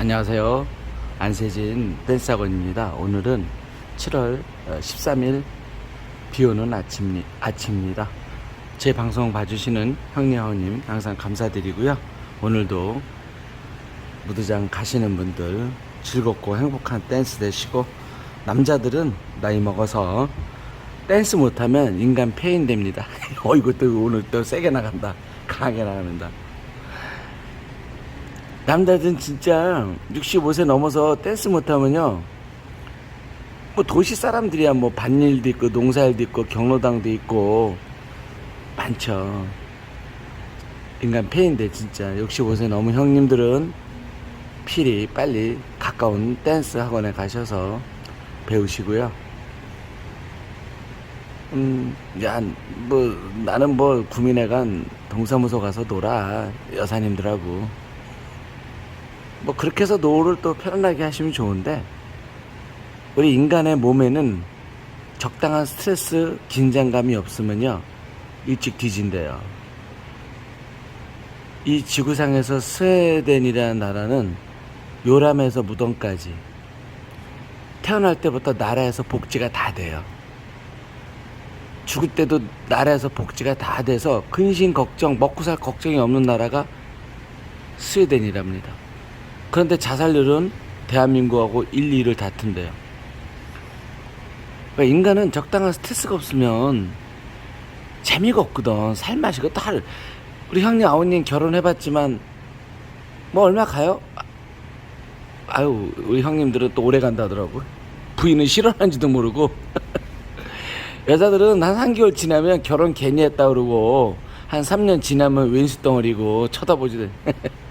안녕하세요. 안세진 댄스학원입니다. 오늘은 7월 13일 비 오는 아침, 아침입니다. 제 방송 봐주시는 형님하우님 항상 감사드리고요. 오늘도 무드장 가시는 분들 즐겁고 행복한 댄스 되시고 남자들은 나이 먹어서 댄스 못하면 인간 폐인 됩니다. 어이구 또 오늘 또 세게 나간다. 강하게 나갑니다. 남자들은 진짜 65세 넘어서 댄스 못하면요. 뭐 도시 사람들이야 뭐 밭일도 있고 농사일도 있고 경로당도 있고 많죠. 인간 폐인데 진짜 65세 넘은 형님들은 필히 빨리 가까운 댄스 학원에 가셔서 배우시고요. 음, 야, 뭐, 나는 뭐, 구민회 간 동사무소 가서 놀아. 여사님들하고. 뭐, 그렇게 해서 노를 또 편안하게 하시면 좋은데, 우리 인간의 몸에는 적당한 스트레스, 긴장감이 없으면요, 일찍 뒤진대요. 이 지구상에서 스웨덴이라는 나라는 요람에서 무덤까지 태어날 때부터 나라에서 복지가 다 돼요. 죽을 때도 나라에서 복지가 다 돼서 근심 걱정, 먹고 살 걱정이 없는 나라가 스웨덴이랍니다. 그런데 자살률은 대한민국하고 1, 2를 다툰대요. 그러니까 인간은 적당한 스트레스가 없으면 재미가 없거든. 살맛이고 또 할. 우리 형님, 아우님 결혼해봤지만 뭐 얼마 가요? 아, 아유, 우리 형님들은 또 오래 간다 하더라고. 부인은 싫어하는지도 모르고. 여자들은 한 3개월 지나면 결혼 괜히 했다 그러고 한 3년 지나면 왼수 덩어리고 쳐다보지도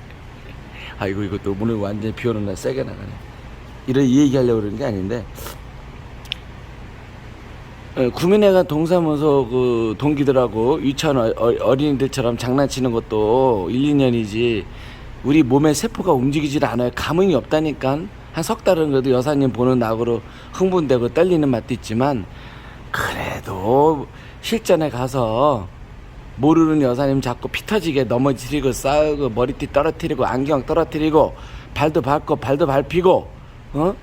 아이고 이것도 오늘 완전히 비 오는 날 세게 나가네. 이런 이 얘기하려고 그러는 게 아닌데. 어, 구민회관 동사무소 그 동기들하고 유치원 어- 어- 어린이들처럼 장난치는 것도 1, 2년이지 우리 몸의 세포가 움직이질 않아요. 감흥이 없다니까 한 석 달은 그래도 여사님 보는 낙으로 흥분되고 떨리는 맛도 있지만 그래도 실전에 가서 모르는 여사님 자꾸 피 터지게 넘어지고 싸우고 머리띠 떨어뜨리고 안경 떨어뜨리고 발도 밟고 발도 밟히고 어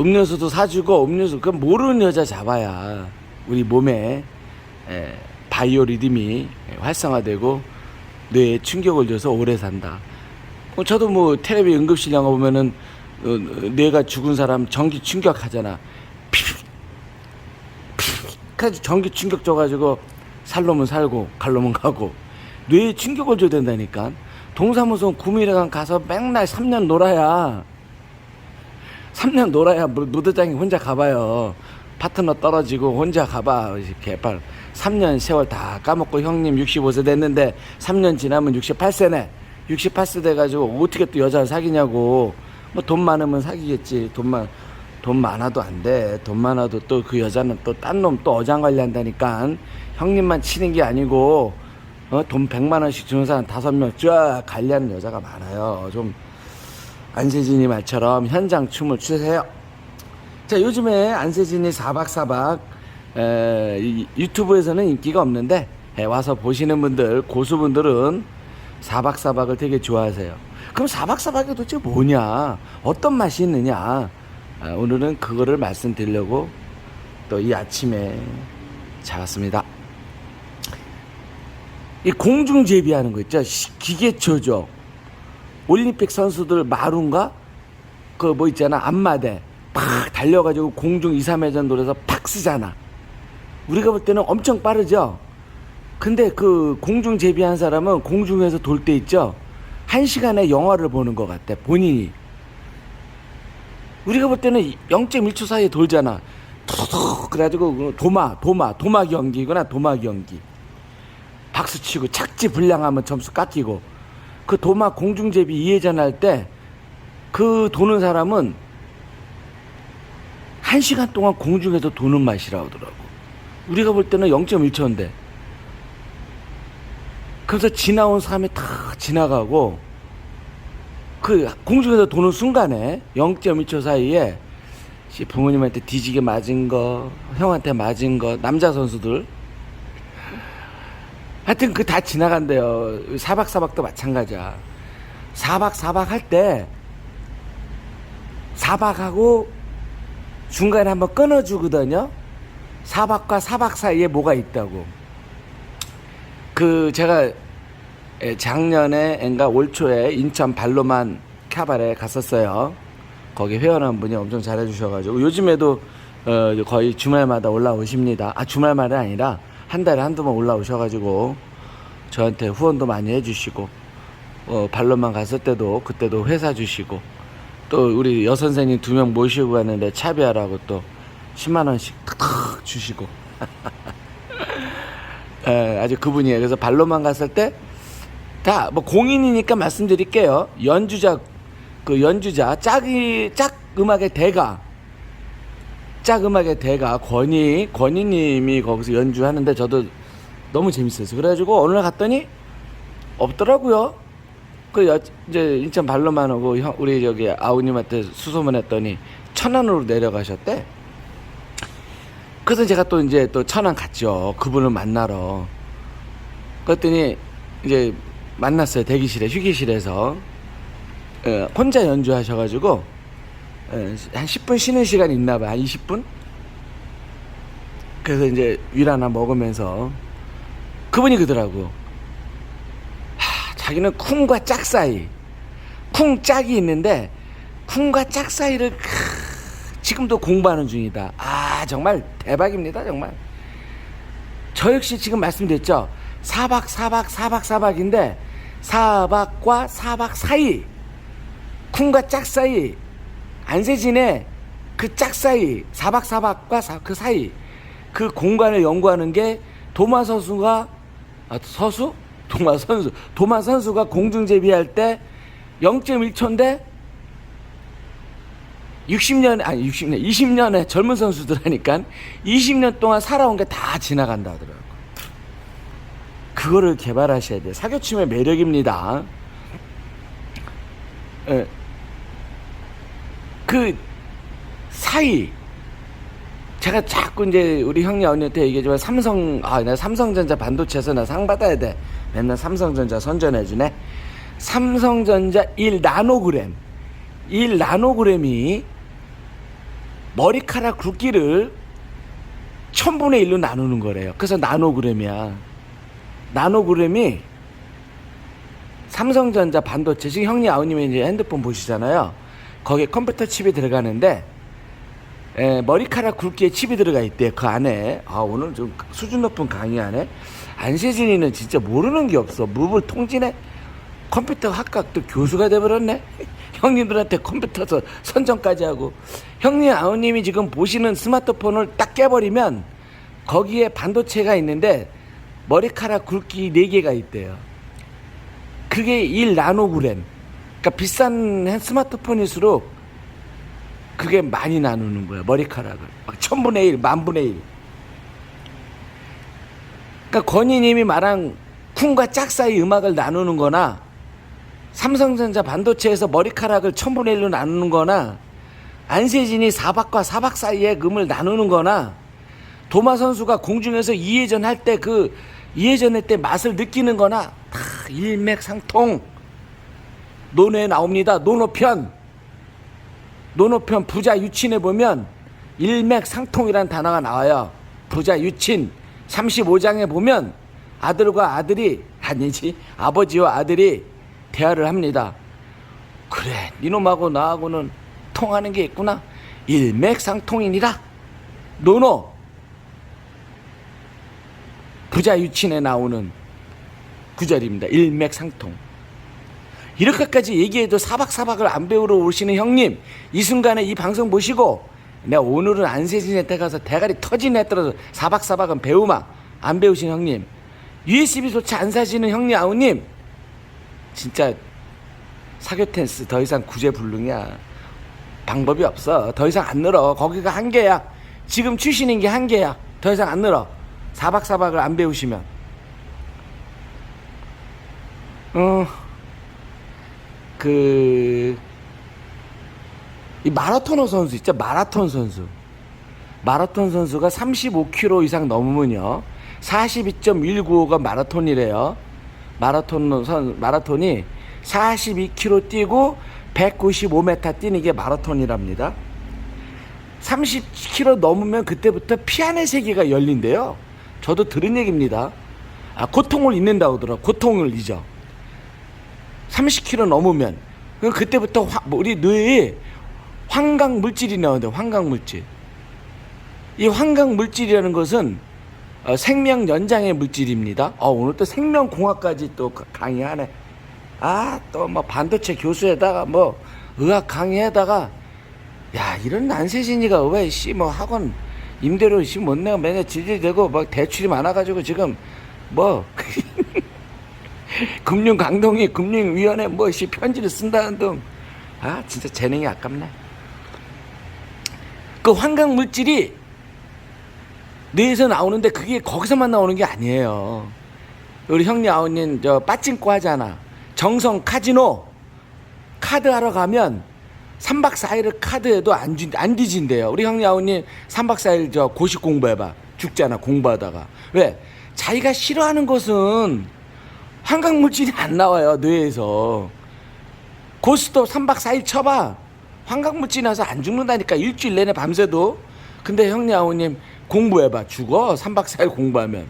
음료수도 사주고 음료수 그 모르는 여자 잡아야 우리 몸에 에, 바이오 리듬이 활성화되고 뇌에 충격을 줘서 오래 산다. 어, 저도 뭐 텔레비 응급실 영화 보면은 어, 어, 뇌가 죽은 사람 전기 충격하잖아. 그래서 전기 충격 줘가지고 살 놈은 살고 갈 놈은 가고. 뇌에 충격을 줘야 된다니까. 동사무소 구미래관 가서 맨날 3년 놀아야 3년 놀아야 무- 무드장이 혼자 가봐요. 파트너 떨어지고 혼자 가봐. 개발. 3년 세월 다 까먹고 형님 65세 됐는데 3년 지나면 68세네. 68세 돼가지고 어떻게 또 여자를 사귀냐고. 뭐 돈 많으면 사귀겠지. 돈만 돈 많아도 안 돼. 돈 많아도 또 그 여자는 또 딴 놈 또 어장 관리 한다니까. 형님만 치는 게 아니고 어, 돈 100만 원씩 주는 사람 다섯 명 쫙 관리하는 여자가 많아요. 좀 안세진이 말처럼 현장 춤을 추세요. 자, 요즘에 안세진이 사박사박 에, 이- 유튜브에서는 인기가 없는데 에, 와서 보시는 분들 고수분들은 사박사박을 되게 좋아하세요. 그럼 사박사박이 도대체 뭐냐? 어떤 맛이 있느냐? 아, 오늘은 그거를 말씀드리려고 또 이 아침에 잡았습니다. 이 공중 제비하는 거 있죠? 시- 기계초죠. 올림픽 선수들 마룬가 그 뭐 있잖아 앞마대 팍 달려가지고 공중 2, 3회전 돌아서 팍 쓰잖아. 우리가 볼 때는 엄청 빠르죠. 근데 그 공중 제비한 사람은 공중에서 돌 때 있죠. 한 시간에 영화를 보는 것 같아 본인이. 우리가 볼 때는 0.1초 사이에 돌잖아. 툭툭 그래가지고 그 도마 도마 도마 경기구나 도마 경기. 박수 치고 착지 불량하면 점수 깎이고 그 도마 공중제비 2회전 할 때 그 도는 사람은 한 시간 동안 공중에서 도는 맛이라 하더라고. 우리가 볼 때는 0.1초인데. 그래서 지나온 사람이 다 지나가고 그 공중에서 도는 순간에 0.1초 사이에 씨, 부모님한테 뒤지게 맞은 거, 형한테 맞은 거, 남자 선수들 하여튼 그 다 지나간대요. 사박사박도 마찬가지야. 4박 4박 할때 4박하고 중간에 한번 끊어주거든요. 4박과 4박 사이에 뭐가 있다고. 그 제가 예, 작년에 엔가 올 초에 인천 발로만 카바레 갔었어요. 거기 회원 한 분이 엄청 잘해주셔가지고 요즘에도 어, 거의 주말마다 올라오십니다. 아 주말마다 아니라 한 달에 한두 번 올라오셔가지고 저한테 후원도 많이 해주시고 어, 발로만 갔을 때도 그때도 회사 주시고 또 우리 여선생님 두 명 모시고 갔는데 차비하라고 또 10만 원씩 탁탁 주시고 예, 아주 그분이에요. 그래서 발로만 갔을 때 다 뭐 공인이니까 말씀드릴게요. 연주자 그 연주자 짝이 짝 음악의 대가 짝 음악의 대가 권희 권희님이 거기서 연주하는데 저도 너무 재밌었어요. 그래가지고 오늘 갔더니 없더라고요. 그 여, 이제 인천 발로만 오고 형, 우리 저기 아우님한테 수소문 했더니 천안으로 내려가셨대. 그래서 제가 또 이제 또 천안 갔죠. 그분을 만나러. 그랬더니 이제 만났어요. 대기실에 휴게실에서 예, 혼자 연주하셔가지고 예, 한 10분 쉬는 시간 있나 봐요. 한 20분? 그래서 이제 윌 하나 먹으면서 그분이 그러더라고. 하, 자기는 쿵과 짝 사이, 쿵 짝이 있는데 쿵과 짝 사이를 크, 지금도 공부하는 중이다. 아 정말 대박입니다 정말. 저 역시 지금 말씀드렸죠. 4박 4박 4박 4박인데 4박과 4박 사이 쿵과 짝 사이 안세진의 그 짝 사이 4박 4박과 그 사이 그 공간을 연구하는 게 도마 선수가 아, 서수? 도마 선수 도마 선수가 공중 제비할 때 0.1초인데 60년 아니 60년 20년의 젊은 선수들 하니까 20년 동안 살아온 게 다 지나간다 하더라고. 그거를 개발하셔야 돼. 사교침의 매력입니다. 예. 그 사이 제가 자꾸 이제 우리 형님 언니한테 얘기하지만 삼성 아 나 삼성전자 반도체에서 나 상 받아야 돼. 맨날 삼성전자 선전해 주네. 삼성전자 1 나노그램 1 나노그램이 머리카락 굵기를 천분의 1로 나누는 거래요. 그래서 나노그램이야. 나노그램이 삼성전자 반도체 지금 형님 아우님이 이제 핸드폰 보시잖아요. 거기에 컴퓨터 칩이 들어가는데 에, 머리카락 굵기에 칩이 들어가 있대 그 안에. 아 오늘 좀 수준 높은 강의하네 안세진이는 진짜 모르는 게 없어. 무불 통진해? 컴퓨터 또 교수가 돼버렸네? 형님들한테 컴퓨터 서 선정까지 하고. 형님 아우님이 지금 보시는 스마트폰을 딱 깨버리면 거기에 반도체가 있는데 머리카락 굵기 4개가 있대요. 그게 1 나노그램 그러니까 비싼 스마트폰일수록 그게 많이 나누는 거야 머리카락을. 막 천분의 일 만분의 일. 그러니까 권희님이 말한 쿵과 짝 사이 음악을 나누는 거나 삼성전자 반도체에서 머리카락을 천분의 일로 나누는 거나 안세진이 사박과 사박 사이의 음을 나누는 거나 도마 선수가 공중에서 이해전 할 때 그 이해전 할 때 맛을 느끼는 거나 다 일맥상통 논에 나옵니다. 논어편. 논어편 부자 유친에 보면 일맥상통이라는 단어가 나와요. 부자 유친 35장에 보면 아들과 아들이 아니지 아버지와 아들이 대화를 합니다. 그래 니놈하고 나하고는 통하는 게 있구나. 일맥상통이니라. 논어 부자 유친에 나오는 구절입니다. 일맥상통. 이렇게까지 얘기해도 사박사박을 안 배우러 오시는 형님 이 순간에 이 방송 보시고 내가 오늘은 안세진에 때 가서 대가리 터지네 떨어서 사박사박은 배우마. 안 배우신 형님. USB조차 안 사시는 형님 아우님. 진짜 사교 텐스 더 이상 구제 불능이야. 방법이 없어. 더 이상 안 늘어. 거기가 한계야. 지금 추시는 게 한계야. 더 이상 안 늘어. 사박사박을 안 배우시면. 어 그, 이 마라토너 선수 있죠? 마라톤 선수. 마라톤 선수가 35km 이상 넘으면요. 42.195가 마라톤이래요. 마라톤 선, 마라톤이 42km 뛰고 195m 뛰는 게 마라톤이랍니다. 30km 넘으면 그때부터 피안의 세계가 열린대요. 저도 들은 얘기입니다. 아, 고통을 잊는다고 하더라고. 고통을 잊어. 30km 넘으면. 그럼 그때부터 화- 뭐 우리 뇌에 환각 물질이 나오는데 환각 물질. 이 환각 물질이라는 것은 어, 생명 연장의 물질입니다. 어, 오늘 또 생명 공학까지 또 가- 강의하네. 아, 또 뭐 반도체 교수에다가 뭐 의학 강의에다가 야, 이런 안세진이가 왜 씨 뭐 학원 임대료 씨못 내고 맨날 질질대고 막 대출이 많아 가지고 지금 뭐 금융 강동이 금융위원회 뭐씨 편지를 쓴다는 등. 아, 진짜 재능이 아깝네. 그 환각 물질이 뇌에서 나오는데 그게 거기서만 나오는 게 아니에요. 우리 형님 아우님 저 빠찡코 하잖아. 정성 카지노 카드 하러 가면 3박 4일을 카드에도 안, 주, 안 뒤진대요. 우리 형님 아우님 3박 4일 저 고시 공부해봐. 죽잖아 공부하다가. 왜? 자기가 싫어하는 것은 환각물질이 안 나와요 뇌에서. 고스톱 3박 4일 쳐봐. 환각물질 나서 안 죽는다니까 일주일 내내 밤새도. 근데 형님 아우님 공부해봐. 죽어 3박 4일 공부하면.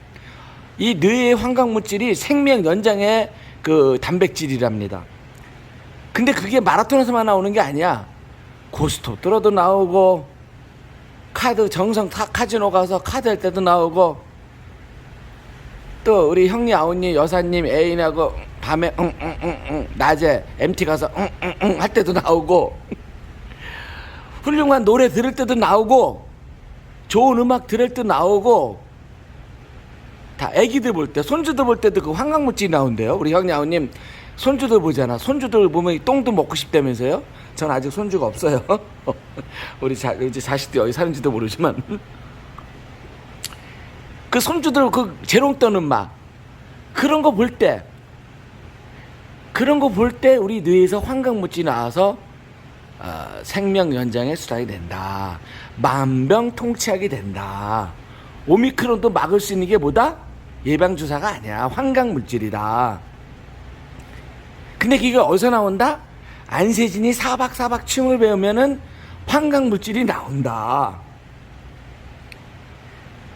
이 뇌의 환각물질이 생명 연장의 그 단백질이랍니다. 근데 그게 마라톤에서만 나오는 게 아니야. 고스톱 들어도 나오고 카드 정성 타 카지노 가서 카드 할 때도 나오고 또 우리 형님 아우님 여사님 애인하고 밤에 응 응 응 응 낮에 MT 가서 응 응 응 할 때도 나오고 훌륭한 노래 들을 때도 나오고 좋은 음악 들을 때도 나오고 다 애기들 볼 때, 손주들 볼 때도 그 환각물질이 나온대요. 우리 형님, 아우님, 손주들 보잖아. 손주들 보면 똥도 먹고 싶다면서요? 전 아직 손주가 없어요. 우리 자, 이제 자식들 여기 사는지도 모르지만. 그 손주들 그 재롱 떠는 막. 그런 거 볼 때, 그런 거 볼 때 우리 뇌에서 환각물질이 나와서 어, 생명 연장에 수단이 된다. 만병통치약이 된다. 오미크론도 막을 수 있는 게 뭐다? 예방 주사가 아니야. 환각 물질이다. 근데 그게 어디서 나온다? 안세진이 사박사박 춤을 배우면은 환각 물질이 나온다.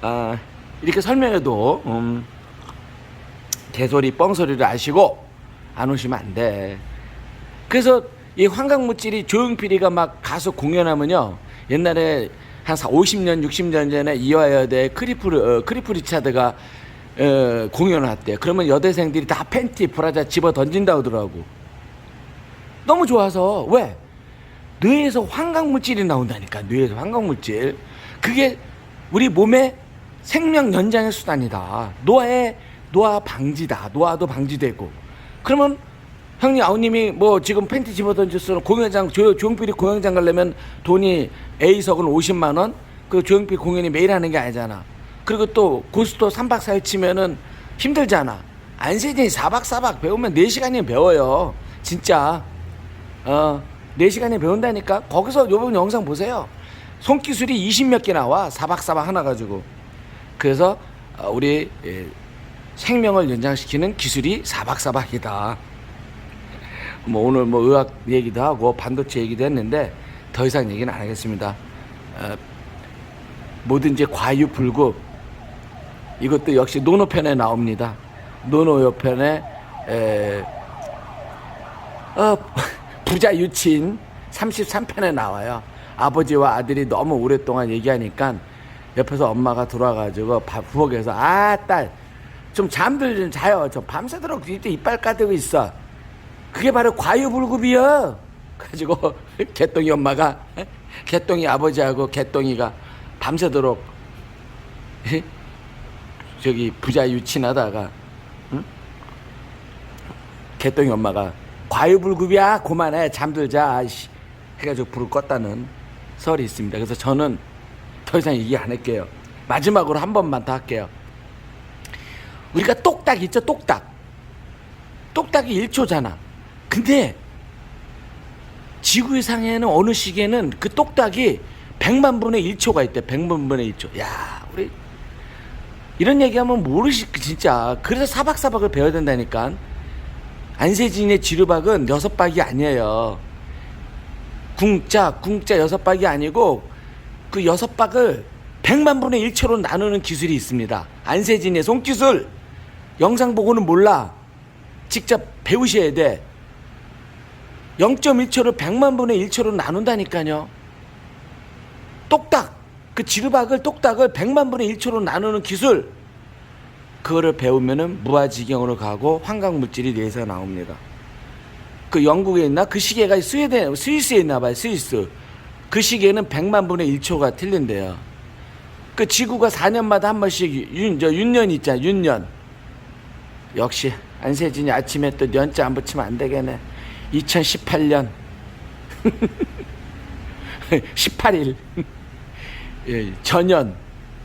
아, 이렇게 설명해도, 음, 개소리, 뻥소리를 아시고 안 오시면 안 돼. 그래서 이 환각물질이 조용필이가 막 가서 공연하면요. 옛날에 한 50년, 60년 전에 이화여대 크리프, 어, 크리프 리차드가 어, 공연을 했대. 그러면 여대생들이 다 팬티, 브라자 집어 던진다 하더라고. 너무 좋아서. 왜? 뇌에서 환각물질이 나온다니까. 뇌에서 환각물질. 그게 우리 몸의 생명 연장의 수단이다. 노화의 노화 방지다. 노화도 방지되고. 그러면 형님 아우님이 뭐 지금 팬티 집어 던졌어 공연장 조, 조용필이 공연장 가려면 돈이 A석은 50만 원. 그 조용필 공연이 매일 하는 게 아니잖아. 그리고 또 고스톱 3박 4일 치면은 힘들잖아. 안세진이 4박 4박 배우면 4시간이면 배워요. 진짜. 어, 4시간이 배운다니까. 거기서 요번 영상 보세요. 손기술이 20 몇 개 나와. 4박 4박 하나 가지고. 그래서 어, 우리 예, 생명을 연장시키는 기술이 4박 4박이다. 뭐 오늘 뭐 의학 얘기도 하고 반도체 얘기도 했는데 더 이상 얘기는 안 하겠습니다. 어, 뭐든지 과유불급 이것도 역시 노노편에 나옵니다. 노노요편에 에, 어, 부자 유친 33편에 나와요. 아버지와 아들이 너무 오랫동안 얘기하니까 옆에서 엄마가 돌아가지고 밥 부엌에서 아 딸 좀 잠들 좀 자요. 저 밤새도록 이때 이빨 까대고 있어. 그게 바로 과유불급이야. 가지고 개똥이 엄마가 개똥이 아버지하고 개똥이가 밤새도록 저기 부자 유친하다가 응? 개똥이 엄마가 과유불급이야 그만해 잠들자 해가지고 불을 껐다는 설이 있습니다. 그래서 저는 더 이상 얘기 안 할게요. 마지막으로 한 번만 더 할게요. 우리가 똑딱 있죠 똑딱 똑딱이 1초잖아. 근데 지구상에는 어느 시계는 그 똑딱이 100만 분의 1초가 있대. 100만 분의 1초. 야, 우리 이런 얘기하면 모르시 진짜. 그래서 사박사박을 배워야 된다니까. 안세진의 지르박은 여섯 박이 아니에요. 궁자, 궁자 여섯 박이 아니고 그 여섯 박을 백만 분의 일초로 나누는 기술이 있습니다. 안세진의 손기술. 영상 보고는 몰라. 직접 배우셔야 돼. 0.1초를 100만 분의 1초로 나눈다니까요. 똑딱 그 지르박을 똑딱을 100만 분의 1초로 나누는 기술 그거를 배우면은 무아지경으로 가고 환각 물질이 뇌에서 나옵니다. 그 영국에 있나 그 시계가 스웨덴 스위스에 있나 봐요. 스위스. 그 시계는 100만 분의 1초가 틀린대요. 그 지구가 4년마다 한 번씩 윤, 저 윤년 있잖아. 윤년. 역시 안세진이 아침에 또 년자 안 붙이면 안 되겠네. 2018년 18일 예, 전년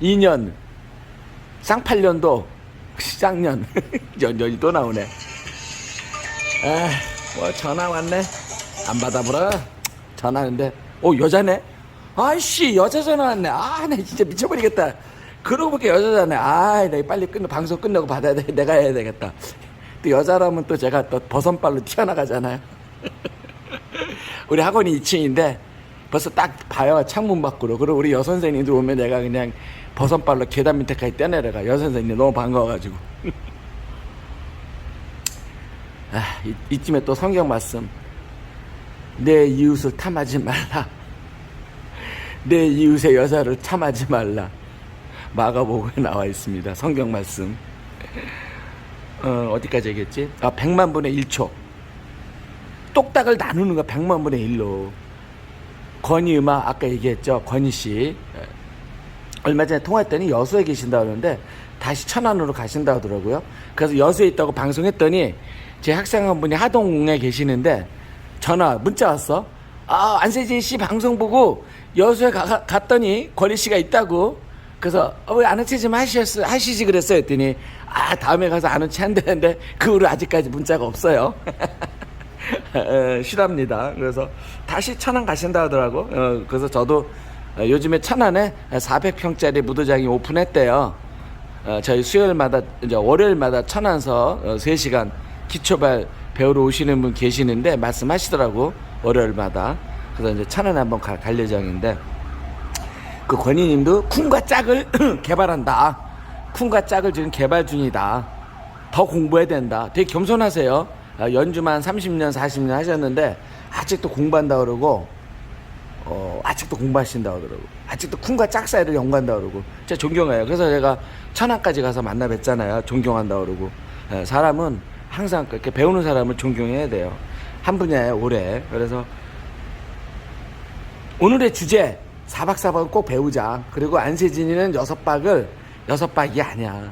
2년 쌍팔년도 시작년 연년이 또 나오네. 아, 뭐 전화 왔네. 안 받아보라. 전화하는데, 오 여자네. 아이씨 여자 전화 왔네. 아, 나 진짜 미쳐버리겠다. 그러고 보니까 여자잖아. 아, 내가 빨리 끝내 방송 끝내고 받아야 돼. 내가 해야 되겠다. 또 여자라면 또 제가 또 버선발로 튀어나가잖아요. 우리 학원이 2층인데 벌써 딱 봐요 창문 밖으로 그리고 우리 여선생님들 오면 내가 그냥 버선발로 계단 밑에까지 떼내려가 여선생님 너무 반가워가지고 아, 이, 이쯤에 또 성경 말씀 내 이웃을 탐하지 말라. 내 이웃의 여자를 탐하지 말라. 마가복음에 나와 있습니다. 성경 말씀. 어, 어디까지 얘기했지? 아 100만 분의 1초. 똑딱을 나누는 거 100만 분의 1로. 권희음아 아까 얘기했죠? 권희 씨. 예. 얼마 전에 통화했더니 여수에 계신다 그러는데 다시 천안으로 가신다 하더라고요. 그래서 여수에 있다고 방송했더니 제 학생 한 분이 하동에 계시는데 전화 문자 왔어 아 안세진 씨 방송 보고 여수에 가, 갔더니 권희 씨가 있다고 그래서 어, 왜 아는 체좀 하셨어 하시지 그랬어요 했더니 아 다음에 가서 아는 체 한다는데 그 후로 아직까지 문자가 없어요 에, 실합니다. 그래서 다시 천안 가신다 하더라고. 어, 그래서 저도 어, 요즘에 천안에 400평짜리 무도장이 오픈했대요. 어, 저희 수요일마다 이제 월요일마다 천안서 어, 3시간 기초발 배우러 오시는 분 계시는데 말씀하시더라고 월요일마다. 그래서 이제 천안에 한번 가, 갈 예정인데 그 권희님도 쿵과 짝을 개발한다. 쿵과 짝을 지금 개발 중이다. 더 공부해야 된다. 되게 겸손하세요. 아, 연주만 30년, 40년 하셨는데 아직도 공부한다 그러고 어, 아직도 공부하신다 그러고 아직도 쿵과 짝 사이를 연구한다 그러고 진짜 존경해요. 그래서 제가 천안까지 가서 만나 뵀잖아요. 존경한다 그러고 예, 사람은 항상 그렇게 배우는 사람을 존경해야 돼요. 한 분야에 오래. 그래서 오늘의 주제 4박 4박을 꼭 배우자. 그리고 안세진이는 여섯 박을 여섯 박이 아니야.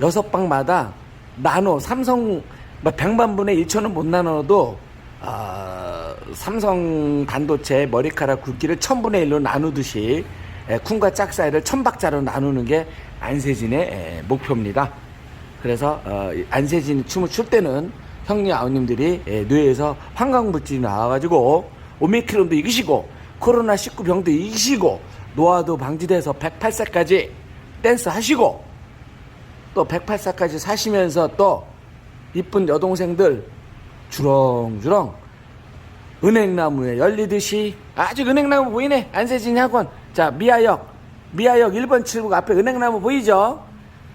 여섯 박마다 나눠 삼성 뭐 100만 분의 1초는 못 나눠도 어, 삼성 반도체 머리카락 굵기를 1000분의 1로 나누듯이 에, 쿵과 짝 사이를 1000박자로 나누는 게 안세진의 에, 목표입니다. 그래서 어, 이 안세진이 춤을 출 때는 형님 아우님들이 에, 뇌에서 환각물질이 나와가지고 오미크론도 이기시고 코로나 19 병도 이기시고 노화도 방지돼서 108세까지 댄스 하시고 또 108세까지 사시면서 또 이쁜 여동생들 주렁주렁 은행나무에 열리듯이 아직 은행나무 보이네. 안세진 학원. 자 미아역. 미아역 1번 출구 앞에 은행나무 보이죠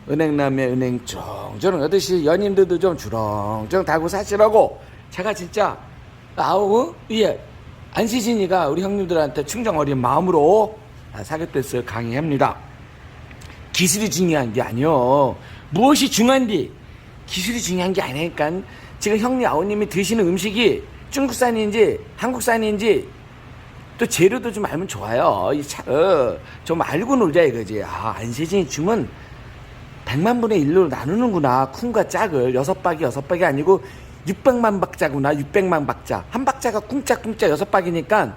은행나무에 은행 쫑쫑 여듯이 연인들도 좀 주렁주렁 달고 사시라고. 제가 진짜 아우 예 안세진이가 우리 형님들한테 충정 어린 마음으로 사격됐을 강의합니다. 기술이 중요한 게 아니요. 무엇이 중요한디? 기술이 중요한 게 아니니까. 지금 형님 아우님이 드시는 음식이 중국산인지 한국산인지 또 재료도 좀 알면 좋아요. 이 차, 어, 좀 알고 놀자 이거지. 아, 안세진이 주면 100만 분의 1로 나누는구나. 쿵과 짝을. 여섯 박이 여섯 박이 아니고 600만 박자구나. 600만 박자. 한 박자가 쿵짝쿵짝 여섯 박이니까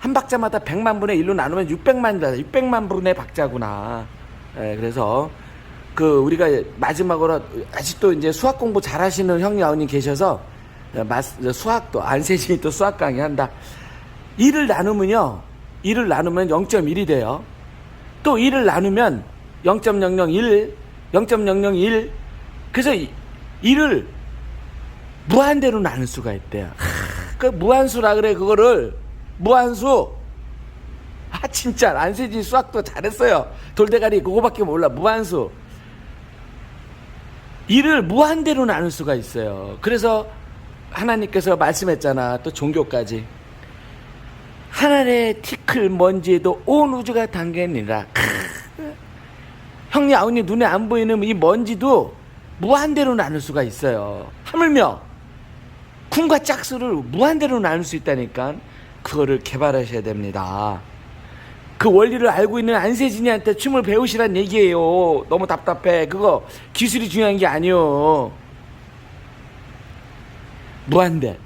한 박자마다 100만 분의 1로 나누면 600만, 600만 분의 박자구나. 예, 그래서 그 우리가 마지막으로 아직도 이제 수학 공부 잘하시는 형님 아우님 계셔서 마- 수학도 안세진이 또 수학 강의 한다. 1을 나누면요. 1을 나누면 0.1이 돼요. 또 1을 나누면 0.001, 0.001. 그래서 1을 무한대로 나눌 수가 있대요. 그 무한수라 그래 그거를 무한수. 아 진짜 안세진 수학도 잘했어요. 돌대가리 그거밖에 몰라 무한수. 이를 무한대로 나눌 수가 있어요. 그래서 하나님께서 말씀했잖아. 또 종교까지. 하늘의 티클 먼지에도 온 우주가 담겨있니라. 형님 아우님 눈에 안 보이는 이 먼지도 무한대로 나눌 수가 있어요. 하물며 쿵과 짝수를 무한대로 나눌 수 있다니까 그거를 개발하셔야 됩니다. 그 원리를 알고 있는 안세진이한테 춤을 배우시란 얘기예요. 너무 답답해. 그거 기술이 중요한 게 아니요. 무한대.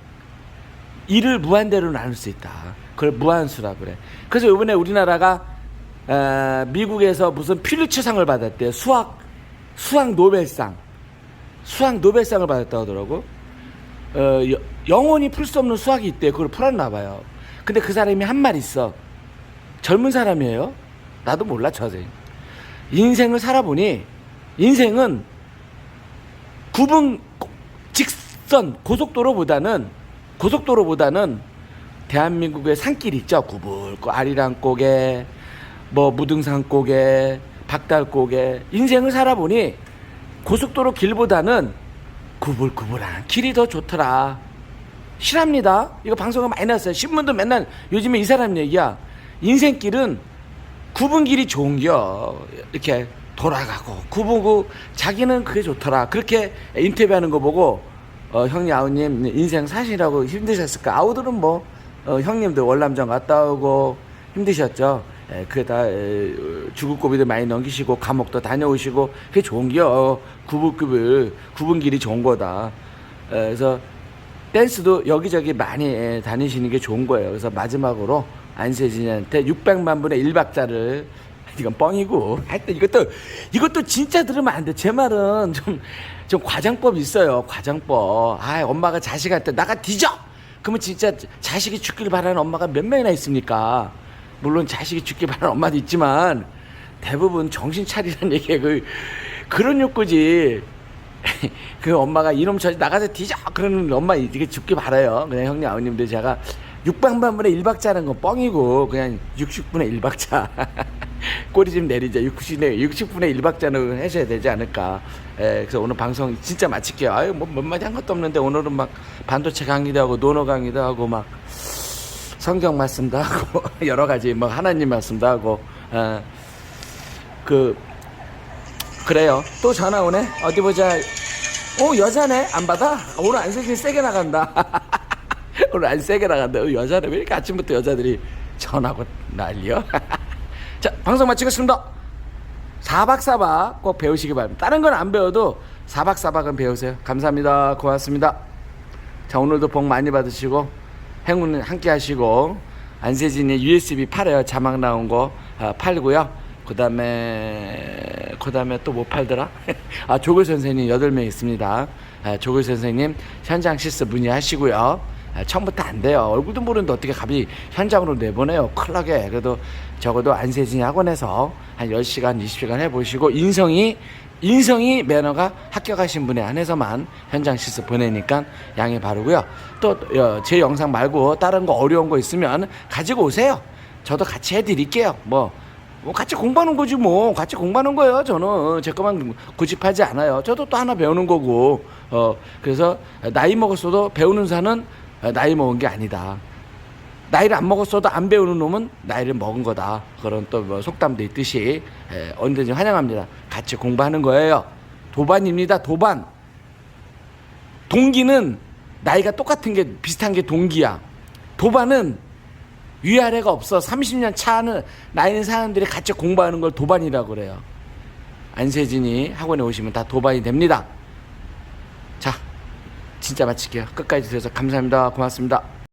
일을 무한대로 나눌 수 있다. 그걸 무한수라 그래. 그래서 이번에 우리나라가 어, 미국에서 무슨 필리처상을 받았대요. 수학 수학 노벨상. 수학 노벨상을 받았다고 하더라고. 어, 여- 영원히 풀 수 없는 수학이 있대. 그걸 풀었나 봐요. 근데 그 사람이 한 말 있어. 젊은 사람이에요. 나도 몰라, 저 선생님. 인생을 살아보니 인생은 구분 직선 고속도로보다는 고속도로보다는 대한민국의 산길 있죠. 구불고 아리랑 고개 뭐 무등산고개 박달고개 인생을 살아보니 고속도로 길보다는 구불구불한 길이 더 좋더라. 실합니다. 이거 방송에 많이 났어요. 신문도 맨날 요즘에 이 사람 얘기야. 인생길은 굽은 길이 좋은겨. 이렇게 돌아가고 구부고 자기는 그게 좋더라. 그렇게 인터뷰하는 거 보고 어, 형님 아우님 인생 사시라고 힘드셨을까? 아우들은 뭐 어, 형님들 월남전 갔다 오고 힘드셨죠. 에, 그게 다 고비도 많이 넘기시고 감옥도 다녀오시고 그게 좋은겨. 구불구불 구분 길이 좋은 거다. 에, 그래서 댄스도 여기저기 많이 예, 다니시는 게 좋은 거예요. 그래서 마지막으로 안세진한테 600만 분의 1박자를 이건 뻥이고 하여튼 이것도 이것도 진짜 들으면 안 돼. 제 말은 좀 좀 과장법 있어요. 과장법. 아, 엄마가 자식한테 나가 뒤져. 그러면 진짜 자식이 죽길 바라는 엄마가 몇 명이나 있습니까? 물론 자식이 죽길 바라는 엄마도 있지만 대부분 정신 차리라는 얘기에 그 그런 욕구지. 그 엄마가 이놈 저 나가서 뒤져 그러는 엄마 이게 죽기 바라요. 그냥 형님 아버님들 제가 600만분의 1박자는 건 뻥이고 그냥 60분의 1박자 꼬리 좀 내리자 60분의 60분의 1박자는 하셔야 되지 않을까. 에, 그래서 오늘 방송 진짜 마칠게요. 아유 뭐몇 마디 한 것도 없는데 오늘은 막 반도체 강의도 하고 논어 강의도 하고 막 성경 말씀도 하고 여러 가지 뭐 하나님 말씀도 하고 어, 그 그래요. 또 전화 오네. 어디 보자. 오 여자네. 안 받아? 오늘 안세진 세게 나간다. 오늘 안 세게 나간다. 어, 여자네. 왜 이렇게 아침부터 여자들이 전화고 난리여? 자 방송 마치겠습니다. 사박사박 꼭 배우시기 바랍니다. 다른 건 안 배워도 사박사박은 배우세요. 감사합니다. 고맙습니다. 자 오늘도 복 많이 받으시고 행운 함께 하시고 안세진의 USB 팔아요. 자막 나온 거 아, 팔고요. 그 다음에 그 다음에 또 뭐 팔더라? 아 조글 선생님 여덟 명 있습니다. 아, 조글 선생님 현장 실습 문의하시고요. 아, 처음부터 안 돼요. 얼굴도 모르는데 어떻게 갑자기 현장으로 내보내요. 큰일 나게. 그래도 적어도 안세진 학원에서 한 10시간, 20시간 해보시고 인성이 인성이 매너가 합격하신 분에 한해서만 현장 실습 보내니까 양해 바르고요. 또 제 영상 말고 다른 거 어려운 거 있으면 가지고 오세요. 저도 같이 해드릴게요. 뭐, 뭐 같이 공부하는 거지 뭐 같이 공부하는 거예요. 저는 제 것만 고집하지 않아요. 저도 또 하나 배우는 거고. 어 그래서 나이 먹었어도 배우는 사는 나이 먹은 게 아니다. 나이를 안 먹었어도 안 배우는 놈은 나이를 먹은 거다. 그런 또 뭐 속담도 있듯이 에, 언제든지 환영합니다. 같이 공부하는 거예요. 도반입니다. 도반. 동기는 나이가 똑같은 게 비슷한 게 동기야. 도반은 위아래가 없어. 30년 차는 나이는 사람들이 같이 공부하는 걸 도반이라고 그래요. 안세진이 학원에 오시면 다 도반이 됩니다. 자, 진짜 마칠게요. 끝까지 들어서 감사합니다. 고맙습니다.